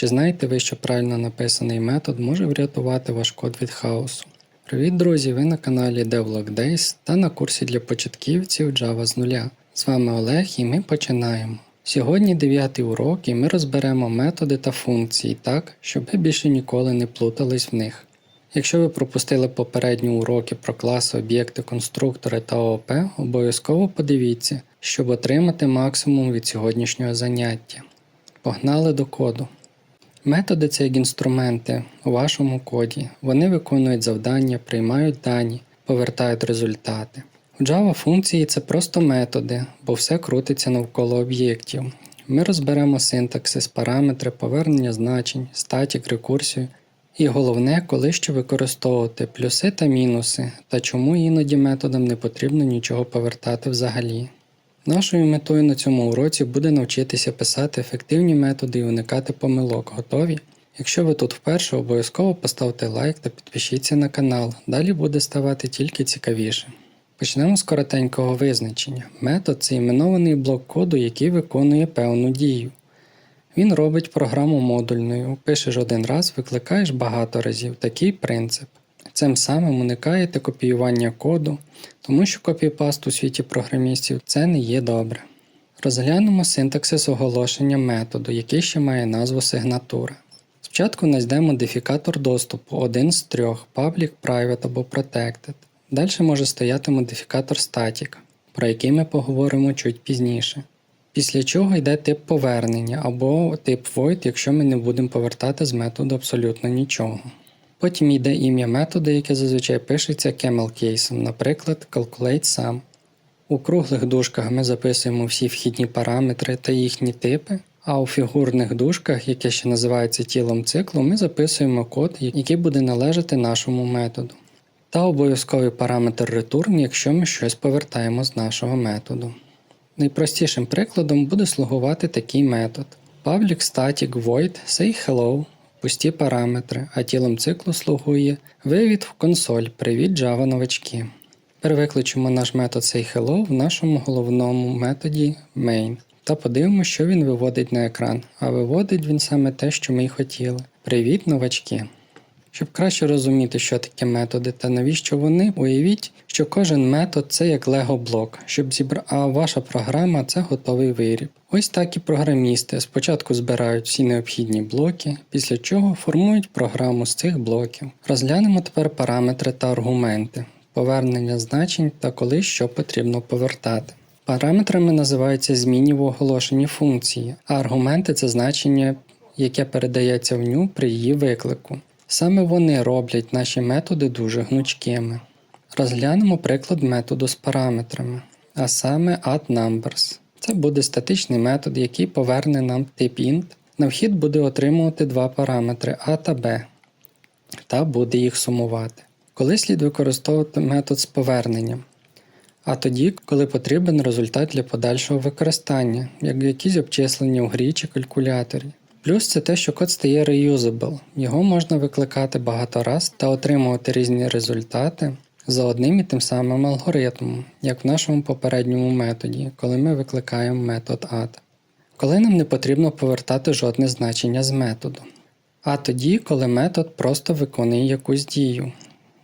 Чи знаєте ви, що правильно написаний метод може врятувати ваш код від хаосу? Привіт, друзі! Ви на каналі Devlog Days та на курсі для початківців Java з нуля. З вами Олег і ми починаємо. Сьогодні дев'ятий урок і ми розберемо методи та функції так, щоб ви більше ніколи не плутались в них. Якщо ви пропустили попередні уроки про класи, об'єкти, конструктори та ООП, обов'язково подивіться, щоб отримати максимум від сьогоднішнього заняття. Погнали до коду. Методи це як інструменти у вашому коді. Вони виконують завдання, приймають дані, повертають результати. У Java функції це просто методи, бо все крутиться навколо об'єктів. Ми розберемо синтаксис, параметри, повернення значень, статік, рекурсію. І головне, коли що використовувати плюси та мінуси, та чому іноді методам не потрібно нічого повертати взагалі. Нашою метою на цьому уроці буде навчитися писати ефективні методи і уникати помилок. Готові? Якщо ви тут вперше, обов'язково поставте лайк та підпишіться на канал, далі буде ставати тільки цікавіше. Почнемо з коротенького визначення. Метод це іменований блок коду, який виконує певну дію. Він робить програму модульною, пишеш один раз, викликаєш багато разів. Такий принцип. Цим самим уникаєте копіювання коду, тому що копіпаст у світі програмістів це не є добре. Розглянемо синтаксис оголошення методу, який ще має назву сигнатура. Спочатку знайдемо модифікатор доступу один з трьох Public, Private або Protected. Далі може стояти модифікатор Static, про який ми поговоримо чуть пізніше. Після чого йде тип повернення або тип void, якщо ми не будемо повертати з методу абсолютно нічого. Потім йде ім'я методу, яке зазвичай пишеться camel кейсом, наприклад, calculate-sum. У круглих дужках ми записуємо всі вхідні параметри та їхні типи, а у фігурних дужках, яке ще називається тілом циклу, ми записуємо код, який буде належати нашому методу. Та обов'язковий параметр return, якщо ми щось повертаємо з нашого методу. Найпростішим прикладом буде слугувати такий метод: public static void say hello, пусті параметри, а тілом циклу слугує вивід в консоль Привіт Java новачки. Перевикличемо наш метод sayHello в нашому головному методі main та подивимося, що він виводить на екран. А виводить він саме те, що ми й хотіли. Привіт, новачки! Щоб краще розуміти, що таке методи та навіщо вони, уявіть, що кожен метод це як лего-блок, щоб зібра... а ваша програма це готовий виріб. Ось так і програмісти спочатку збирають всі необхідні блоки, після чого формують програму з цих блоків. Розглянемо тепер параметри та аргументи, повернення значень та коли що потрібно повертати. Параметрами називаються змінні в оголошенні функції, а аргументи це значення, яке передається в ню при її виклику. Саме вони роблять наші методи дуже гнучкими. Розглянемо приклад методу з параметрами, а саме addNumbers. Це буде статичний метод, який поверне нам тип int. На вхід буде отримувати два параметри a та b, та буде їх сумувати. Коли слід використовувати метод з поверненням, а тоді, коли потрібен результат для подальшого використання, як якісь обчислення в грі чи калькуляторі. Плюс це те, що код стає reusable. Його можна викликати багато раз та отримувати різні результати за одним і тим самим алгоритмом, як в нашому попередньому методі, коли ми викликаємо метод add. Коли нам не потрібно повертати жодне значення з методу. А тоді, коли метод просто виконує якусь дію.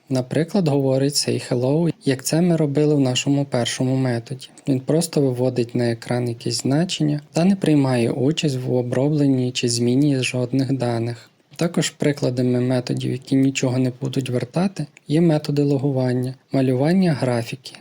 Наприклад, говорить say hello, як це ми робили в нашому першому методі. Він просто виводить на екран якісь значення та не приймає участь в обробленні чи зміні жодних даних. Також прикладами методів, які нічого не будуть вертати, є методи логування, малювання графіки.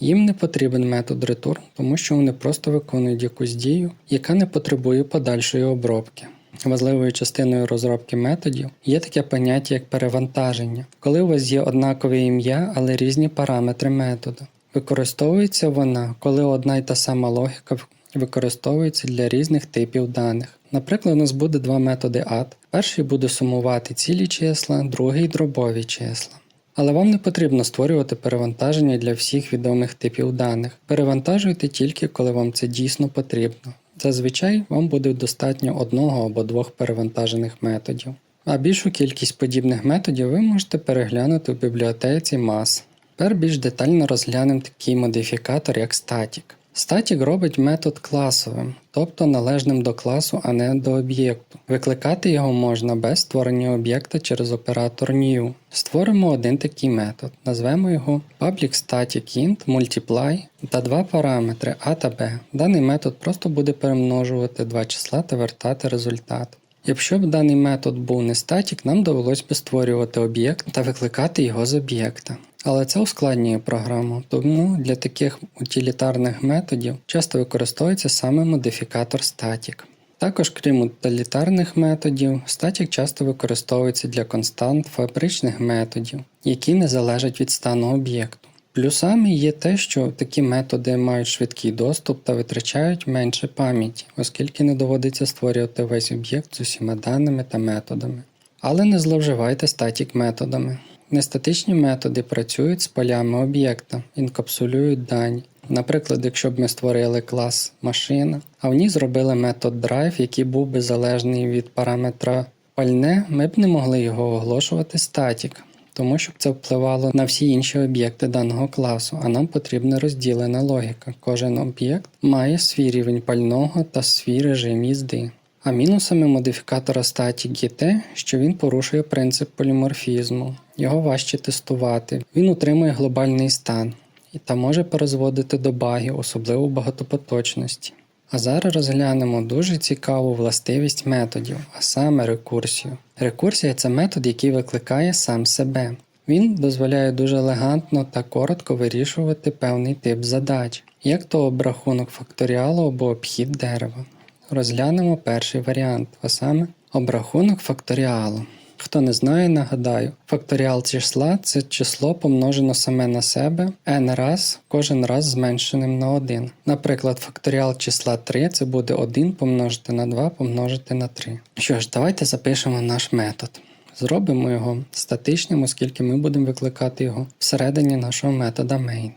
Їм не потрібен метод return, тому що вони просто виконують якусь дію, яка не потребує подальшої обробки. Важливою частиною розробки методів є таке поняття як перевантаження, коли у вас є однакове ім'я, але різні параметри методу. Використовується вона, коли одна й та сама логіка використовується для різних типів даних. Наприклад, у нас буде два методи add. Перший буде сумувати цілі числа, другий дробові числа. Але вам не потрібно створювати перевантаження для всіх відомих типів даних. Перевантажуйте тільки, коли вам це дійсно потрібно. Зазвичай вам буде достатньо одного або двох перевантажених методів. А більшу кількість подібних методів ви можете переглянути в бібліотеці MAS. Тепер більш детально розглянемо такий модифікатор, як Static. Статік робить метод класовим, тобто належним до класу, а не до об'єкту. Викликати його можна без створення об'єкта через оператор new. Створимо один такий метод, назвемо його public static int multiply та два параметри a та b. Даний метод просто буде перемножувати два числа та вертати результат. Якщо б даний метод був не статік, нам довелось би створювати об'єкт та викликати його з об'єкта. Але це ускладнює програму, тому для таких утилітарних методів часто використовується саме модифікатор static. Також, крім утилітарних методів, static часто використовується для констант фабричних методів, які не залежать від стану об'єкту. Плюсами є те, що такі методи мають швидкий доступ та витрачають менше пам'яті, оскільки не доводиться створювати весь об'єкт з усіма даними та методами. Але не зловживайте статік методами. Нестатичні методи працюють з полями об'єкта, інкапсулюють дані. Наприклад, якщо б ми створили клас машина, а в ній зробили метод drive, який був би залежний від параметра пальне, ми б не могли його оголошувати статік, тому що це впливало на всі інші об'єкти даного класу, а нам потрібна розділена логіка. Кожен об'єкт має свій рівень пального та свій режим їзди. А мінусами модифікатора static є те, що він порушує принцип поліморфізму, його важче тестувати, він утримує глобальний стан і та може призводити до багів, особливо багатопоточності. А зараз розглянемо дуже цікаву властивість методів, а саме рекурсію. Рекурсія це метод, який викликає сам себе. Він дозволяє дуже елегантно та коротко вирішувати певний тип задач, як то обрахунок факторіалу або обхід дерева. Розглянемо перший варіант, а саме обрахунок факторіалу. Хто не знає, нагадаю, факторіал числа це число помножено саме на себе n раз, кожен раз зменшеним на 1. Наприклад, факторіал числа 3 це буде 1 помножити на 2 помножити на 3. Що ж, давайте запишемо наш метод. Зробимо його статичним, оскільки ми будемо викликати його всередині нашого метода main.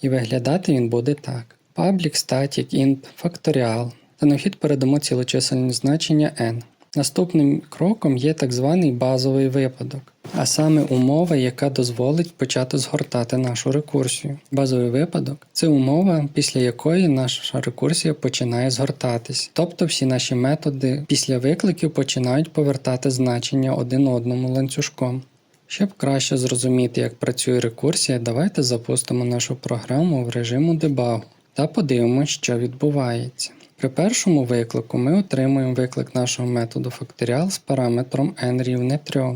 І виглядати він буде так: public static int factorial та на передамо цілочисельне значення n. Наступним кроком є так званий базовий випадок, а саме умова, яка дозволить почати згортати нашу рекурсію. Базовий випадок це умова, після якої наша рекурсія починає згортатись. Тобто всі наші методи після викликів починають повертати значення один одному ланцюжком. Щоб краще зрозуміти, як працює рекурсія, давайте запустимо нашу програму в режиму дебагу та подивимося, що відбувається. При першому виклику ми отримуємо виклик нашого методу факторіал з параметром n рівне 3.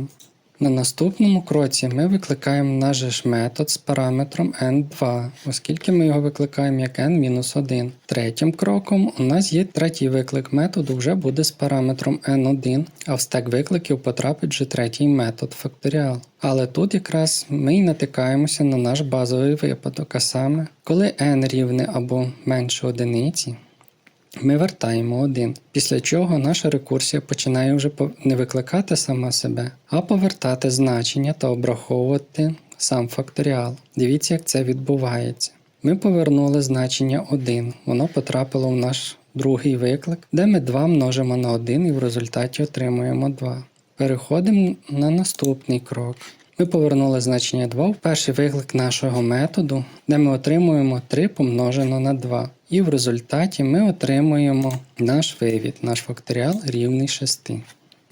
На наступному кроці ми викликаємо наш ж метод з параметром n2, оскільки ми його викликаємо як n-1. Третім кроком у нас є третій виклик методу, вже буде з параметром n1, а в стек викликів потрапить вже третій метод факторіал. Але тут якраз ми й натикаємося на наш базовий випадок, а саме, коли n рівне або менше одиниці, ми вертаємо один, після чого наша рекурсія починає вже не викликати сама себе, а повертати значення та обраховувати сам факторіал. Дивіться, як це відбувається. Ми повернули значення 1, воно потрапило в наш другий виклик, де ми 2 множимо на 1 і в результаті отримуємо 2. Переходимо на наступний крок. Ми повернули значення 2 в перший виклик нашого методу, де ми отримуємо 3 помножено на 2. І в результаті ми отримуємо наш вивід, наш факторіал рівний 6.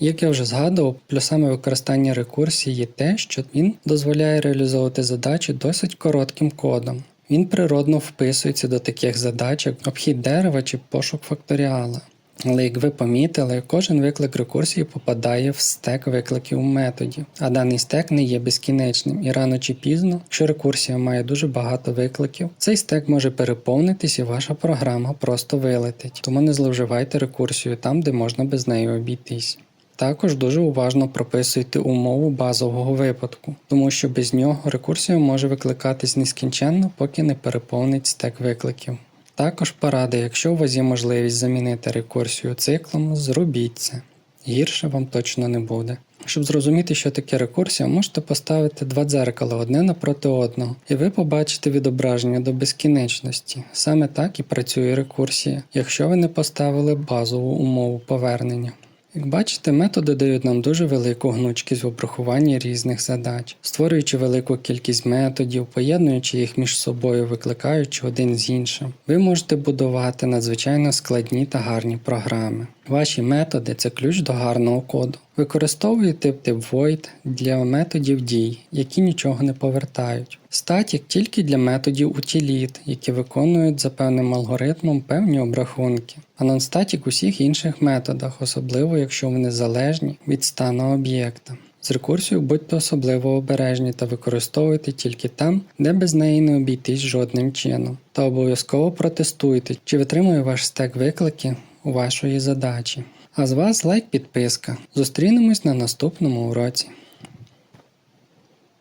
Як я вже згадував, плюсами використання рекурсії є те, що він дозволяє реалізовувати задачі досить коротким кодом. Він природно вписується до таких задач, як обхід дерева чи пошук факторіала. Але як ви помітили, кожен виклик рекурсії попадає в стек викликів методів, а даний стек не є безкінечним і рано чи пізно, якщо рекурсія має дуже багато викликів, цей стек може переповнитись і ваша програма просто вилетить. Тому не зловживайте рекурсією там, де можна без неї обійтись. Також дуже уважно прописуйте умову базового випадку, тому що без нього рекурсія може викликатись нескінченно, поки не переповнить стек викликів. Також порада, якщо у вас є можливість замінити рекурсію циклом, зробіть це. Гірше вам точно не буде. Щоб зрозуміти, що таке рекурсія, можете поставити два дзеркала одне напроти одного, і ви побачите відображення до безкінечності. Саме так і працює рекурсія, якщо ви не поставили базову умову повернення. Як бачите, методи дають нам дуже велику гнучкість в обрахуванні різних задач, створюючи велику кількість методів, поєднуючи їх між собою, викликаючи один з іншим. Ви можете будувати надзвичайно складні та гарні програми. Ваші методи це ключ до гарного коду. Використовуєте тип void для методів дій, які нічого не повертають. Static тільки для методів утиліт, які виконують за певним алгоритмом певні обрахунки. А non-static у інших методах, особливо якщо вони залежні від стану об'єкта. З рекурсією будьте особливо обережні та використовуйте тільки там, де без неї не обійтись жодним чином. Та обов'язково протестуйте, чи витримує ваш стек виклики вашої задачі. А з вас лайк підписка. Зустрінемось на наступному уроці.